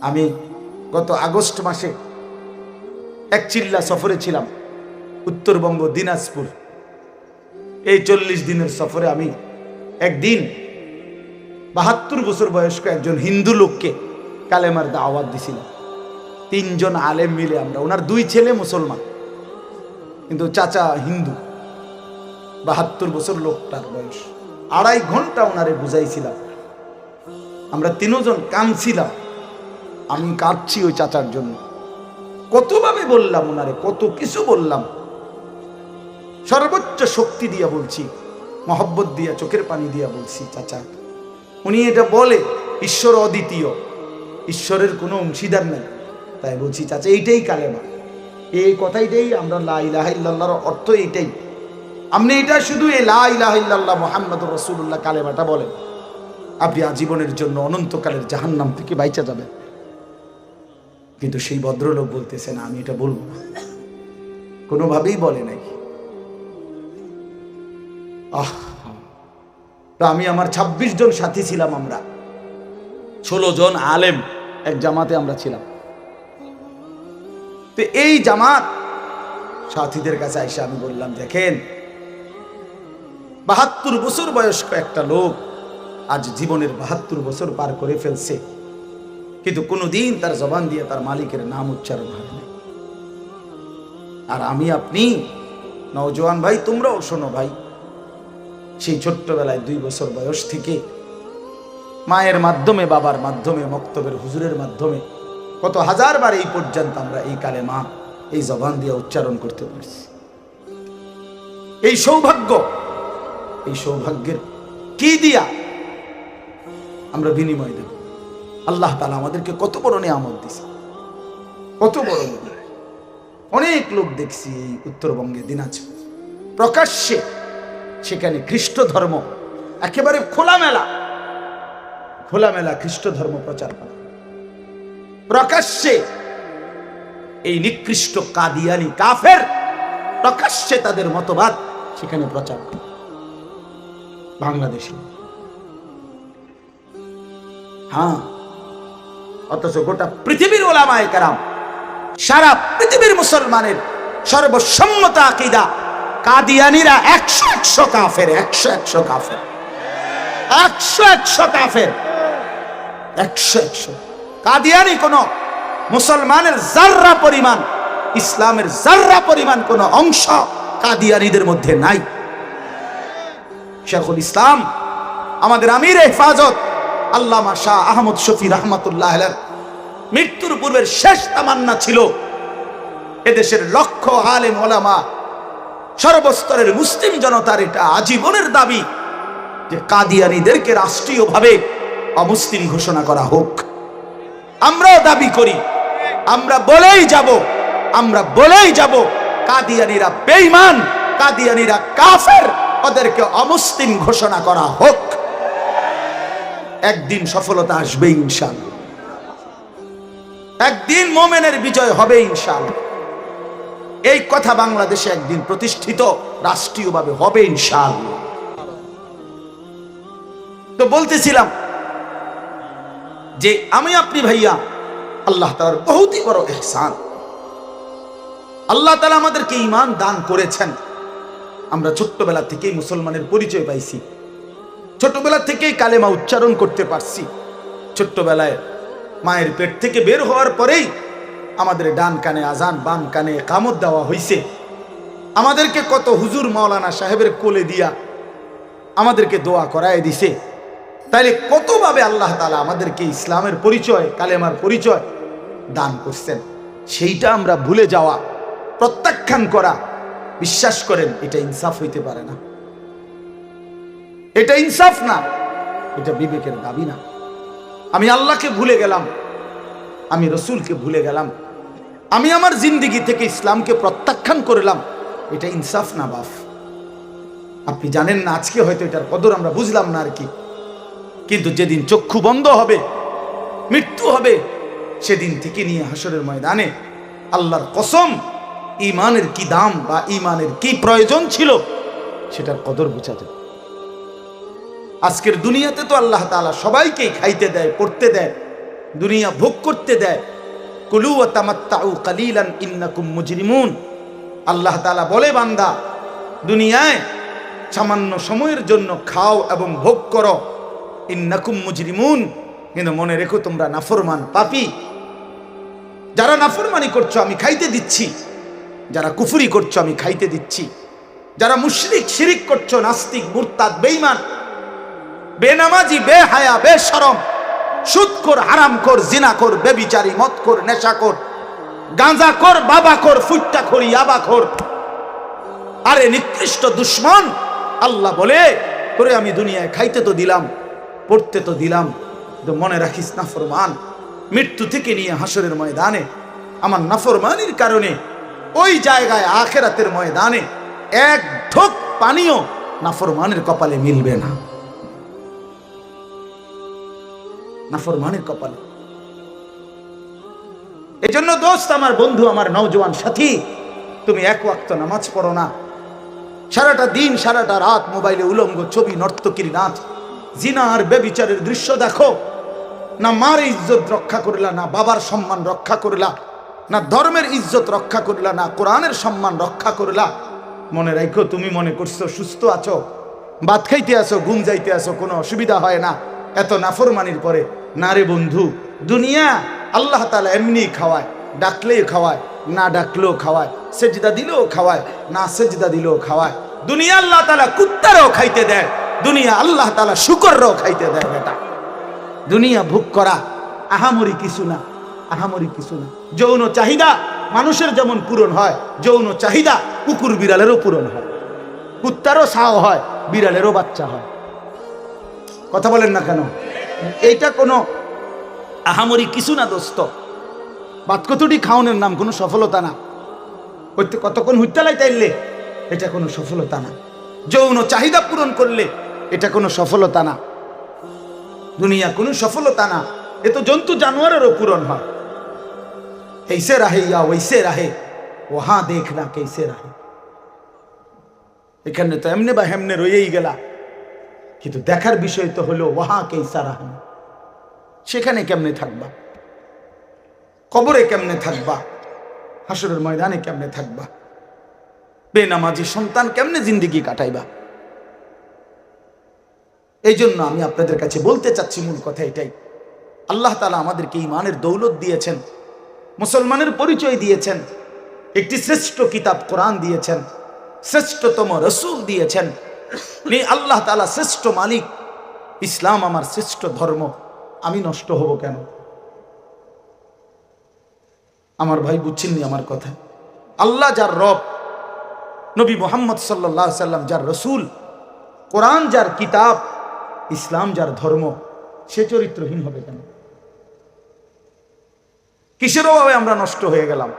আমি গত আগস্ট মাসে এক চিল্লা সফরে ছিলাম, উত্তরবঙ্গ, দিনাজপুর। এই চল্লিশ দিনের সফরে আমি একদিন বাহাত্তর বছর বয়স্ক একজন হিন্দু লোককে কালেমার দাওয়াত দিছিলাম। তিনজন আলেম মিলে আমরা, ওনার দুই ছেলে মুসলমান, কিন্তু চাচা হিন্দু। বাহাত্তর বছর লোকটার বয়স। আড়াই ঘণ্টা ওনারে বুঝাইছিলাম। আমরা তিনজন কাঁদছিলাম। আমি কাঁদছি ওই চাচার জন্য। কতভাবে বললাম ওনারে, কত কিছু বললাম। সর্বোচ্চ শক্তি দিয়া বলছি, মহব্বত দিয়া, চোখের পানি দিয়া বলছি, চাচা, উনি এটা বলে, ঈশ্বর অদ্বিতীয়, ঈশ্বরের কোনো অংশীদার নেই। তাই বলছি, চাচা, এইটাই কালেমা। এই কথাইটাই আমরা লা ইলাহা ইল্লাল্লাহর অর্থ এইটাই। আপনি এটা শুধু এই লা ইলাহা ইল্লাল্লাহ মোহাম্মদ রসুল্লাহ কালেমাটা বলেন। আপনি আজীবনের জন্য অনন্তকালের জাহান্নাম থেকে বাইচা যাবেন। কিন্তু সেই ভদ্রলোক বলতেছে, না, আমি এটা বলব না। কোনোভাবেই বলে নাই। আহ আমি আমার ২৬ জন সাথী ছিলাম আমরা। ষোলো জন আলেম এক জামাতে আমরা ছিলাম। তো এই জামাত সাথীদের কাছে এসে আমি বললাম, দেখেন, বাহাত্তর বছর বয়স্ক একটা লোক আজ জীবনের বাহাত্তর বছর পার করে ফেলছে। কিন্তু কোনোদিন তার জবান দিয়ে তার মালিকের নাম উচ্চারণ হয় না আর আমি, আপনি, নওজোয়ান ভাই, তোমরাও শোনো ভাই, সেই ছোট্টবেলায় দুই বছর বয়স থেকে মায়ের মাধ্যমে, বাবার মাধ্যমে, মক্তবের হুজুরের মাধ্যমে কত হাজার বার এই পর্যন্ত আমরা এই কালে মা এই জবান দিয়ে উচ্চারণ করতে পারছি। এই সৌভাগ্য, এই সৌভাগ্যের কি দিয়া আমরা বিনিময় দেব? আল্লাহ তালা আমাদেরকে কত বড় নিয়ামত দিছে। কত বড় অনেক লোক দেখছি এই উত্তরবঙ্গে, দিনাজপুর। প্রকাশ্যে সেখানে খ্রিস্ট ধর্ম একেবারে খোলামেলা। খোলামেলা খ্রিস্ট ধর্ম প্রচার করে। প্রকাশ্যে এই নিকৃষ্ট কাদিয়ানি কাফের প্রকাশ্যে তাদের মতবাদ সেখানে প্রচার করে। বাংলাদেশে। হ্যাঁ অথচ গোটা পৃথিবীর ওলামায় কারাম, সারা পৃথিবীর মুসলমানের সর্বসম্মত আকিদা কাদিয়ানিরা একশো একশো কাফের, একশো একশো কাফের, একশো একশো কাফের, একশো একশো। কাদিয়ানি কোন মুসলমানের জাররা পরিমাণ, ইসলামের জাররা পরিমাণ কোন অংশ কাদিয়ানিদের মধ্যে নাই। শেখুল ইসলাম, আমাদের আমির হেফাজত আল্লামা শাহ আহমদ শফি রহমতুল্লাহ মৃত্যুর পূর্বের শেষ তামান্না ছিল এদেশের লক্ষ আলেম ওলামা, সর্বস্তরের মুসলিম জনতার এটা আজীবনের দাবি যে কাদিয়ানিদেরকে রাষ্ট্রীয়ভাবে অমুসলিম ঘোষণা করা হোক। আমরাও দাবি করি, আমরা বলেই যাব, আমরা বলেই যাব, কাদিয়ানিরা বেঈমান, কাদিয়ানিরা কাফের, ওদেরকে অমুসলিম ঘোষণা করা হোক। একদিন সফলতা আসবে ইনশাল। একদিন মোমেনের বিজয় হবে ইনশাল। এই কথা বাংলাদেশে একদিন প্রতিষ্ঠিত, রাষ্ট্রীয়ভাবে হবে ইনশাল। তো বলতেছিলাম যে আমি আপনি ভাইয়া, আল্লাহ তালার বহুতই বড় এহসান। আল্লাহ তালা আমাদেরকে ইমান দান করেছেন। আমরা ছোট্টবেলা থেকেই মুসলমানের পরিচয় পাইছি। ছোটবেলা থেকেই কালেমা উচ্চারণ করতে পারছি। ছোট্টবেলায় মায়ের পেট থেকে বের হওয়ার পরেই আমাদের ডান কানে আজান, বাম কানে কামত দেওয়া হইছে। আমাদেরকে কত হুজুর মাওলানা সাহেবের কোলে দিয়া আমাদেরকে দোয়া করায় দিছে। তাইলে কতভাবে আল্লাহ তালা আমাদেরকে ইসলামের পরিচয়, কালেমার পরিচয় দান করছেন? সেইটা আমরা ভুলে যাওয়া, প্রত্যাখ্যান করা, বিশ্বাস করেন, এটা ইনসাফ হইতে পারে না। এটা ইনসাফ না, এটা বিবেকের দাবি না। আমি আল্লাহকে ভুলে গেলাম, আমি রসুলকে ভুলে গেলাম, আমি আমার জিন্দিগি থেকে ইসলামকে প্রত্যাখ্যান করলাম, এটা ইনসাফ না বাফ। আপনি জানেন না, আজকে হয়তো এটার কদর আমরা বুঝলাম না আর কি। কিন্তু যেদিন চক্ষু বন্ধ হবে, মৃত্যু হবে, সেদিন থেকে নিয়ে হাসরের ময়দানে আল্লাহর কসম ইমানের কি দাম বা ইমানের কি প্রয়োজন ছিল, সেটার কদর বোঝাতে আজকের দুনিয়াতে তো আল্লাহ তালা সবাইকেই খাইতে দেয়, পড়তে দেয়, দুনিয়া ভোগ করতে দেয়। কুলু তামাত্তাউ কালিলান ইন্নাকুম মুজরিমুন। আল্লাহ তালা বলে, বান্দা, দুনিয়ায় সামান্য সময়ের জন্য খাও এবং ভোগ করো। ইন্নাকুম মুজরিমুন। কিন্তু মনে রেখো, তোমরা নাফরমান, পাপি। যারা নাফরমানি করছ, আমি খাইতে দিচ্ছি। যারা কুফুরি করছ, আমি খাইতে দিচ্ছি। যারা মুশরিক, শিরিক করছ, নাস্তিক, মুরতাদ, বেঈমান বেনামাজি বে হায়া বেহায়া, বেশরম। সুদখোর হারামখোর, জিনাখোর, বেবিচারি, মদখোর, নেশাখোর। গাঁজাখোর, বাবাখোর ফুট্টাখোর ইয়াবাখোর। আরে নিকৃষ্ট দুশ্মন, আল্লাহ বলে করে আমি দুনিয়ায় খাইতে তো দিলাম, পড়তে তো দিলাম, কিন্তু মনে রাখিস নাফরমান, মৃত্যু থেকে নিয়ে হাসরের ময়দানে, আমার নাফরমানির কারণে, ওই জায়গায় আখেরাতের ময়দানে এক ঢোক পানিও নাফরমানের কপালে মিলবে না। নাফরমানের কপালে। এজন্য দোস্ত, আমার বন্ধু, আমার নওজোয়ান সাথী, তুমি এক ওয়াক্ত নামাজ পড়ো না। সারাটা দিন, সারাটা রাত মোবাইলে উলঙ্গ ছবি, নর্তকীর নাচ, জিনা আর বেবিচারের দৃশ্য দেখো। না মার ইজ্জত রক্ষা করিলা, না বাবার সম্মান রক্ষা করিলা, না ধর্মের ইজ্জত রক্ষা করিলা, না কোরআনের সম্মান রক্ষা করিলা। মনে রাখো তুমি মনে করছ সুস্থ আছো। ভাত খাইতে আসো, ঘুম যাইতে আসো, কোনো অসুবিধা হয় না। এত নাফরমানির পরে না রে বন্ধু, দুনিয়া আল্লাহ তালা এমনি খাওয়ায় ডাকলেই খাওয়ায়, না ডাকলেও খাওয়ায়, সেজদা দিলেও খাওয়ায়, না সেজদা দিলেও খাওয়ায়। দুনিয়া আল্লাহ তালা কুত্তারও খাইতে দেয়, দুনিয়া আল্লাহ তালা শুকররাও খাইতে দেয় বেটা। দুনিয়া ভোগ করা আহামরি কিছু না, আহামরি কিছু না। যৌন চাহিদা মানুষের যেমন পূরণ হয়, যৌন চাহিদা কুকুর বিড়ালেরও পূরণ হয়। কুত্তারও সাও হয়, বিড়ালেরও বাচ্চা হয়। কথা বলেন না কেন? এইটা কোনো আহামরি কিছু না, দোস্ত। বাতকতটি খাওয়ানোর নাম কোনো সফলতা না। হইতে কতক্ষণ হুইতালাই তাইলে, এটা কোনো সফলতা না। যৌন চাহিদা পূরণ করলে, এটা কোনো সফলতা না। দুনিয়া কোনো সফলতা না। এ তো জন্তু জানোয়ারেরও পূরণ হয়। এইসে রাহে ইয়া, ওইসে রাহে। ওহা দেখ না কেসে রাহে। এখানে তো এমনি বা হেমনে রয়েই গেলা। কিন্তু দেখার বিষয় তো হলো ওহা কেসা রাহে সেখানে কেমনে থাকবা? কবরে কেমনে থাকবা? হাসরের ময়দানে কেমনে থাকবা? বেনামাজি সন্তান কেমনে জিন্দিগি কাটাইবা? এই জন্য আমি আপনাদের কাছে বলতে চাচ্ছি, মূল কথা এটাই। আল্লাহ তালা আমাদেরকে ইমানের দৌলত দিয়েছেন, মুসলমানের পরিচয় দিয়েছেন, একটি শ্রেষ্ঠ কিতাব কোরআন দিয়েছেন, শ্রেষ্ঠতম রসুল দিয়েছেন। আল্লাহ তালা শ্রেষ্ঠ মালিক, ইসলাম আমার শ্রেষ্ঠ ধর্ম, আমি নষ্ট হব কেন? আমার ভাই বুঝছেননি আমার কথা। আল্লাহ যার রব, নবী মোহাম্মদ সাল্লাহ সাল্লাম যার রসুল, কোরআন যার কিতাব, ইসলাম যার ধর্ম, সে চরিত্রহীন হবে কেন? কিসের অভাবে আমরা নষ্ট হয়ে গেলাম?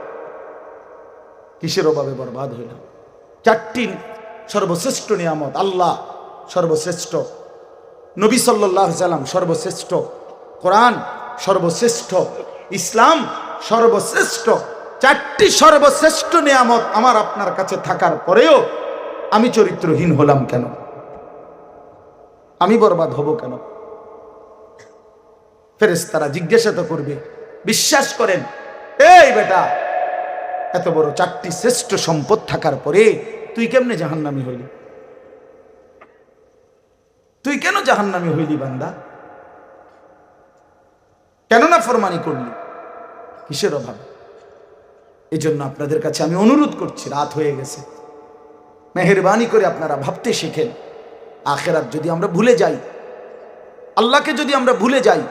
কিসের অভাবে বরবাদ হইলাম? চারটি সর্বশ্রেষ্ঠ নিয়ামত, আল্লাহ সর্বশ্রেষ্ঠ। নবী সাল্লাহ সাল্লাম সর্বশ্রেষ্ঠ। কোরআন সর্বশ্রেষ্ঠ। ইসলাম সর্বশ্রেষ্ঠ। চারটি সর্বশ্রেষ্ঠ নিয়ামত আমার আপনার কাছে থাকার পরেও আমি চরিত্রহীন হলাম কেন? আমি বরবাদ হব কেন? ফেরেস তারা জিজ্ঞাসা তো করবে, বিশ্বাস করেন, এই বেটা, এত বড় চারটি শ্রেষ্ঠ সম্পদ থাকার পরে তুই কেমনে জাহান্নামি হইলি? তুই কেন জাহান্নামি হইলি বান্দা? কেন না ফরমানি করলি? কিসের অভাব? এই জন্য আপনাদের কাছে আমি অনুরোধ করছি, রাত হয়ে গেছে। মেহরবানি করে আপনারা ভাবতে শেখেন, আখেরাত যদি আমরা ভুলে যাই, আল্লাহকে যদি আমরা ভুলে যাই,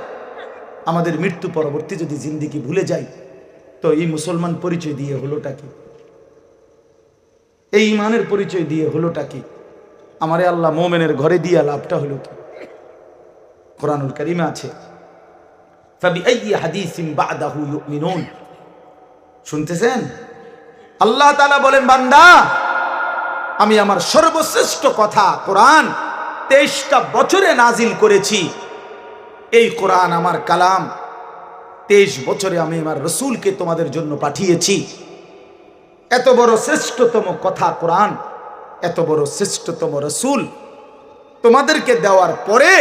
আমাদের মৃত্যু পরবর্তী যদি জিন্দিগি ভুলে যাই, তো এই মুসলমান পরিচয় দিয়ে হলোটা কি? এই ইমানের পরিচয় দিয়ে হলোটা কি? আমারে আল্লাহ মোমেনের ঘরে দিয়া লাভটা হলো কি? কোরআনুল করিমে আছে শুনতেছেন? আল্লাহ বলেন, বান্দা, আমি আমার সর্বশ্রেষ্ঠ কথা কোরআন তেইশটা বছরে নাজিল করেছি। এই কোরআন আমার কালাম। তেইশ বছরে আমি আমার রসুলকে তোমাদের জন্য পাঠিয়েছি। এত বড় শ্রেষ্ঠতম কথা কোরআন, এত বড় শ্রেষ্ঠতম রসুল। তোমাদেরকে দেওয়ার পরে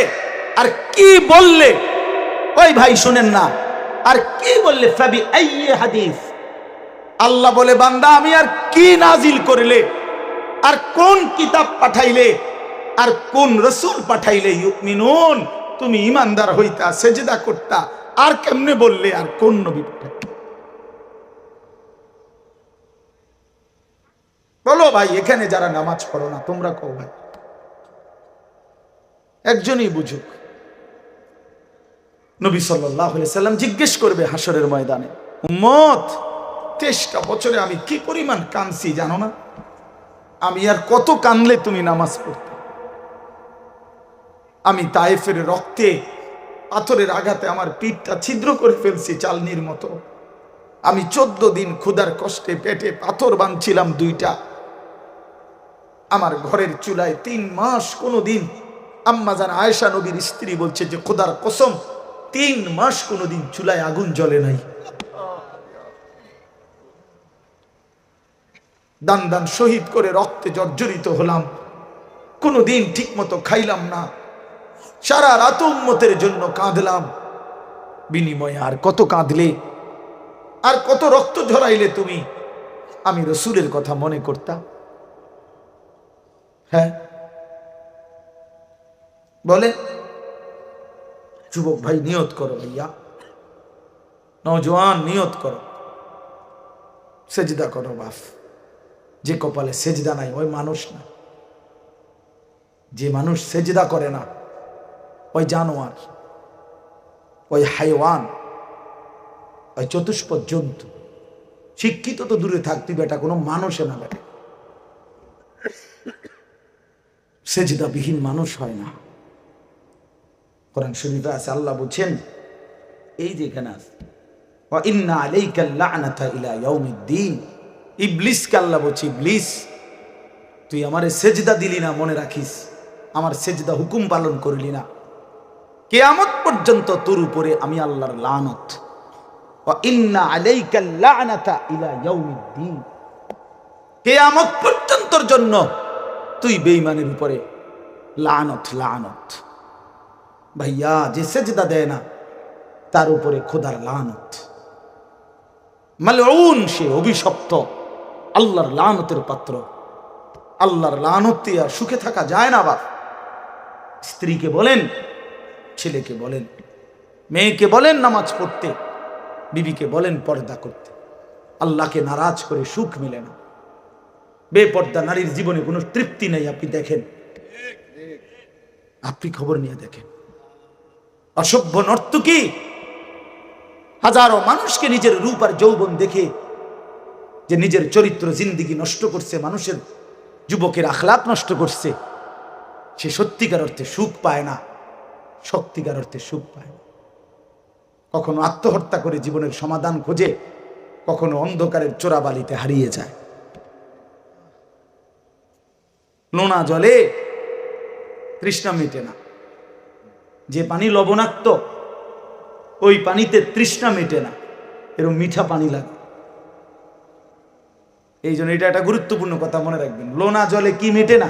আর কি বললে? ওই ভাই শোনেন না। আর কি বললে? ফাবি হাদিস। আল্লাহ বলে, বান্দা, আমি আর কি নাজিল করিলে? আর কোন কিতাব পাঠাইলে? আর কোন রসুল পাঠাইলে? তুমি ইমানদার হইতা, সেজদা করতা, আর কেমনে বললে? আর কোন নবী পাঠাই বলো ভাই, এখানে যারা নামাজ পড়ো না, তোমরা কও ভাই। একজনই বুঝুক। নবী সাল্লাম জিজ্ঞেস করবে হাসরের ময়দানে, উম্মত, তেইশটা বছরে আমি কি পরিমাণ কাঁদছি জানো না? আমি আর কত কানলে তুমি নামাজ পড়তে? আমি তায়েফের রক্তে, পাথরের আঘাতে আমার পিঠটা ছিদ্র করে ফেলছি চালনির মতো। আমি চোদ্দ দিন ক্ষুধার কষ্টে পেটে পাথর বাঁধছিলাম দুইটা। আমার ঘরের চুলায় তিন মাস কোনো দিন আম্মা জান আয়েশা নবীর স্ত্রী বলছে যে, খোদার কসম, তিন মাস কোনো দিন চুলায় আগুন জ্বলে নাই। দান দান শহীদ করে রক্তে জর্জরিত হলাম। কোনো দিন ঠিক মতো খাইলাম না। সারা রাত উম্মতের জন্য কাঁদলাম। বিনিময়ে আর কত কাঁদলে? আর কত রক্ত ঝরাইলে তুমি? আমি রসুলের কথা মনে করতাম। হ্যাঁ। বলে, যুবক ভাই, নিয়ত করো ভাইয়া। নজওয়ান নিয়ত করো। সেজদা করো বাপ যে কপালে সেজদা নাই, ওই মানুষ না। যে মানুষ সেজদা করে না, ওই জানোয়ার, ওই হাইওয়ান, ওই চতুষ্পদ জন্তু। শিক্ষিত তো দূরে থাকতি বেটা, কোনো মানুষে না বেটা। সেজদাবিহীন মানুষ হয় না। কোরআন শরীফে আছে, আল্লাহ বলছেন, এই যে এখানে আছে ইন্না আলাইকা লা'নাতা ইলা ইয়াউমিদ্দিন। ইবলিসকে আল্লাহ বলছে, ইবলিস, তুই আমারে সেজদা দিলি না, মনে রাখিস। আমার সেজদা হুকুম পালন করলি না। কেয়ামত পর্যন্ত তোর উপরে আমি আল্লাহর লানত। ইন্না আলাইকা লা'নাতা ইলা ইয়াউমিদ্দিন। কেয়ামত পর্যন্তর জন্য তুই বেঈমানের উপরে। লানত লানত। ভাইয়া, যে সেজদা দেয় না, তার উপরে খোদার লানত। মালউন, সে অভিশপ্ত, আল্লাহর লানতের পাত্র। আল্লাহর লানত আর সুখে থাকা যায় না বাপ। স্ত্রীকে বলেন, ছেলেকে বলেন, মেয়েকে বলেন নামাজ পড়তে, বিবিকে বলেন পর্দা করতে। আল্লাহকে নারাজ করে সুখ মেলে না। বেপর্দা নারীর জীবনে কোনো তৃপ্তি নেই, আপনি দেখেন। আপনি খবর নিয়ে দেখেন। অসভ্য নর্তকী হাজারো মানুষকে নিজের রূপ আর যৌবন দেখে যে নিজের চরিত্র জিন্দিগি নষ্ট করছে, মানুষের যুবকের আখলাপ নষ্ট করছে, সে সত্যিকার অর্থে সুখ পায় না সত্যিকার অর্থে সুখ পায় না। কখনো আত্মহত্যা করে জীবনের সমাধান খোঁজে, কখনো অন্ধকারের চোরাবালিতে হারিয়ে যায়। নোনা জলে তৃষ্ণা মেটে না। যে পানি লবণাক্ত, ওই পানিতে তৃষ্ণা মেটে না। এরকম মিঠা পানি লাগে। এই জন্য এটা একটা গুরুত্বপূর্ণ কথা মনে রাখবেন। লোনা জলে কি মেটে না?